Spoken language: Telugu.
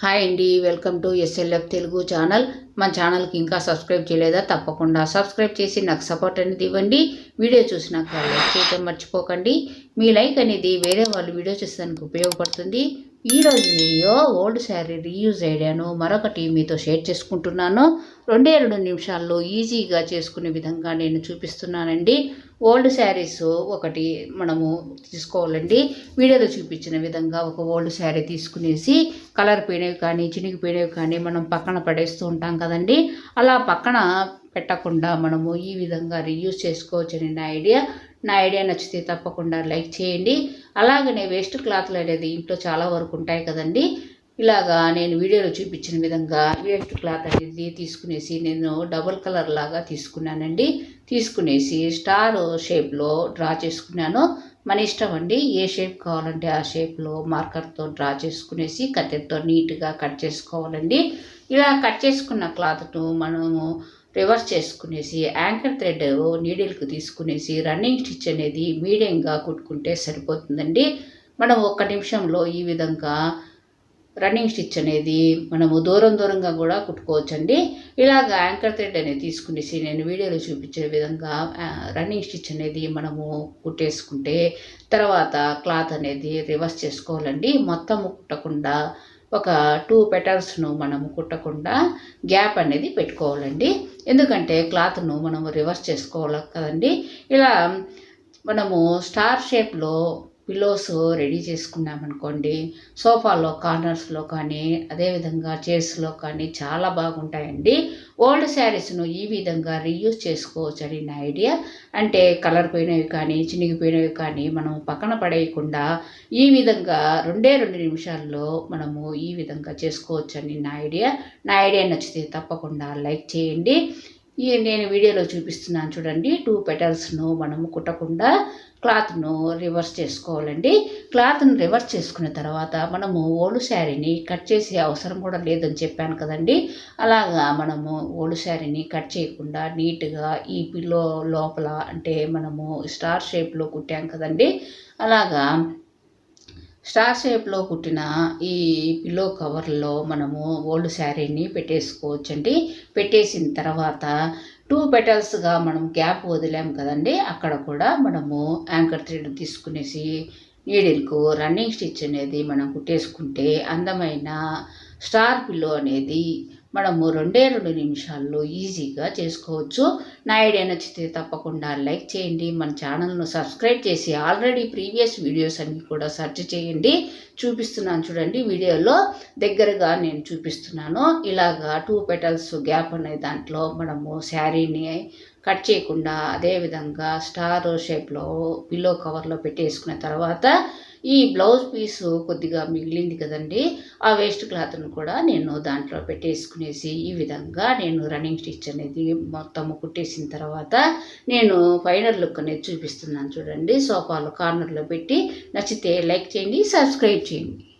హాయ్ అండి welcome to SLF Telugu channel. మన ఛానల్కి ఇంకా సబ్స్క్రైబ్ చేయలేదా? తప్పకుండా సబ్స్క్రైబ్ చేసి నాకు సపోర్ట్ అనేది ఇవ్వండి. వీడియో చూసినాక లైక్ చేయడం మర్చిపోకండి. మీ లైక్ అనేది వేరే వాళ్ళు వీడియో చేసేదానికి ఉపయోగపడుతుంది. ఈరోజు వీడియో ఓల్డ్ శారీ రీయూజ్ ఐడియాను మరొకటి మీతో షేర్ చేసుకుంటున్నాను. రెండే రెండు నిమిషాల్లో ఈజీగా చేసుకునే విధంగా నేను చూపిస్తున్నానండి. ఓల్డ్ శారీస్ ఒకటి మనము తీసుకోవాలండి. వీడియోలో చూపించిన విధంగా ఒక ఓల్డ్ శారీ తీసుకునేసి కలర్ పోయినవి కానీ చినిగిపోయినవి కానీ మనం పక్కన పడేస్తూ ఉంటాం కదండి. అలా పక్కన పెట్టకుండా మనము ఈ విధంగా రీయూజ్ చేసుకోవచ్చని నా ఐడియా. నా ఐడియా నచ్చితే తప్పకుండా లైక్ చేయండి. అలాగనే వేస్ట్ క్లాత్లు అనేది ఇంట్లో చాలా వరకు ఉంటాయి కదండి. ఇలాగా నేను వీడియోలో చూపించిన విధంగా వేస్ట్ క్లాత్ అనేది తీసుకునేసి నేను డబుల్ కలర్ లాగా తీసుకున్నానండి. తీసుకునేసి స్టార్ షేప్లో డ్రా చేసుకున్నాను. మన ఇష్టం అండి. ఏ షేప్ కావాలంటే ఆ షేప్లో మార్కర్తో డ్రా చేసుకునేసి కత్తెరతో నీట్గా కట్ చేసుకోవాలండి. ఇలా కట్ చేసుకున్న క్లాత్ను మనము రివర్స్ చేసుకునేసి యాంకర్ థ్రెడ్ నీడిల్కి తీసుకునేసి రన్నింగ్ స్టిచ్ అనేది మీడియంగా కుట్టుకుంటే సరిపోతుందండి. మనం ఒక్క నిమిషంలో ఈ విధంగా రన్నింగ్ స్టిచ్ అనేది మనము దూరం దూరంగా కూడా కుట్టుకోవచ్చండి. ఇలాగ యాంకర్ థ్రెడ్ అనేది తీసుకునేసి నేను వీడియోలో చూపించే విధంగా రన్నింగ్ స్టిచ్ అనేది మనము కుట్టేసుకుంటే తర్వాత క్లాత్ అనేది రివర్స్ చేసుకోవాలండి. మొత్తం కుట్టకుండా ఒక టూ పెటల్స్ను మనము కుట్టకుండా గ్యాప్ అనేది పెట్టుకోవాలండి. ఎందుకంటే క్లాత్ను మనము రివర్స్ చేసుకోవాలి కదండి. ఇలా మనము స్టార్ షేప్లో పిల్లోస్ రెడీ చేసుకున్నామనుకోండి సోఫాలో కార్నర్స్లో కానీ అదేవిధంగా చైర్స్లో కానీ చాలా బాగుంటాయండి. ఓల్డ్ శారీస్ను ఈ విధంగా రీయూజ్ చేసుకోవచ్చు అని నా ఐడియా అంటే కలర్ పోయినవి కానీ చినిగిపోయినవి కానీ మనం పక్కన పడేయకుండా ఈ విధంగా రెండే రెండు నిమిషాల్లో మనము ఈ విధంగా చేసుకోవచ్చని నా ఐడియా నా ఐడియా నచ్చితే తప్పకుండా లైక్ చేయండి. ఈ నేను వీడియోలో చూపిస్తున్నాను చూడండి. టూ పెటల్స్ను మనము కుట్టకుండా క్లాత్ను రివర్స్ చేసుకోవాలండి. క్లాత్ను రివర్స్ చేసుకున్న తర్వాత మనము ఓల్డ్ శారీని కట్ చేసే అవసరం కూడా లేదని చెప్పాను కదండి. అలాగా మనము ఓల్డ్ శారీని కట్ చేయకుండా నీట్గా ఈ పిల్లో లోపల అంటే మనము స్టార్ షేప్లో కుట్టాం కదండి. అలాగా స్టార్ షేప్లో కుట్టిన ఈ పిల్లో కవర్లో మనము ఓల్డ్ శారీని పెట్టేసుకోవచ్చండి. పెట్టేసిన తర్వాత టూ పెటల్స్గా మనం గ్యాప్ వదిలాం కదండి. అక్కడ కూడా మనము యాంకర్ థ్రెడ్ తీసుకునేసి నీడిల్కు రన్నింగ్ స్టిచ్ అనేది మనం కుట్టేసుకుంటే అందమైన స్టార్ పిల్లో అనేది మనము రెండే రెండు నిమిషాల్లో ఈజీగా చేసుకోవచ్చు. నా ఐడియా నచ్చితే తప్పకుండా లైక్ చేయండి. మన ఛానల్ను సబ్స్క్రైబ్ చేసి ఆల్రెడీ ప్రీవియస్ వీడియోస్ అన్నీ కూడా సెర్చ్ చేయండి. చూపిస్తున్నాను చూడండి వీడియోలో. దగ్గరగా నేను చూపిస్తున్నాను. ఇలాగా టూ పెటల్స్ గ్యాప్ అనే దాంట్లో మనము శారీని కట్ చేయకుండా అదేవిధంగా స్టార్ షేప్లో పిల్లో కవర్లో పెట్టేసుకున్న తర్వాత ఈ బ్లౌజ్ పీసు కొద్దిగా మిగిలింది కదండి ఆ వేస్ట్ క్లాత్ను కూడా నేను దాంట్లో పెట్టేసుకునేసి ఈ విధంగా నేను రన్నింగ్ స్టిచ్ అనేది మొత్తం కుట్టేసిన తర్వాత నేను ఫైనల్ లుక్ అనేది చూపిస్తున్నాను చూడండి. సోఫాలో కార్నర్లో పెట్టి నచ్చితే లైక్ చేయండి సబ్స్క్రైబ్ చేయండి.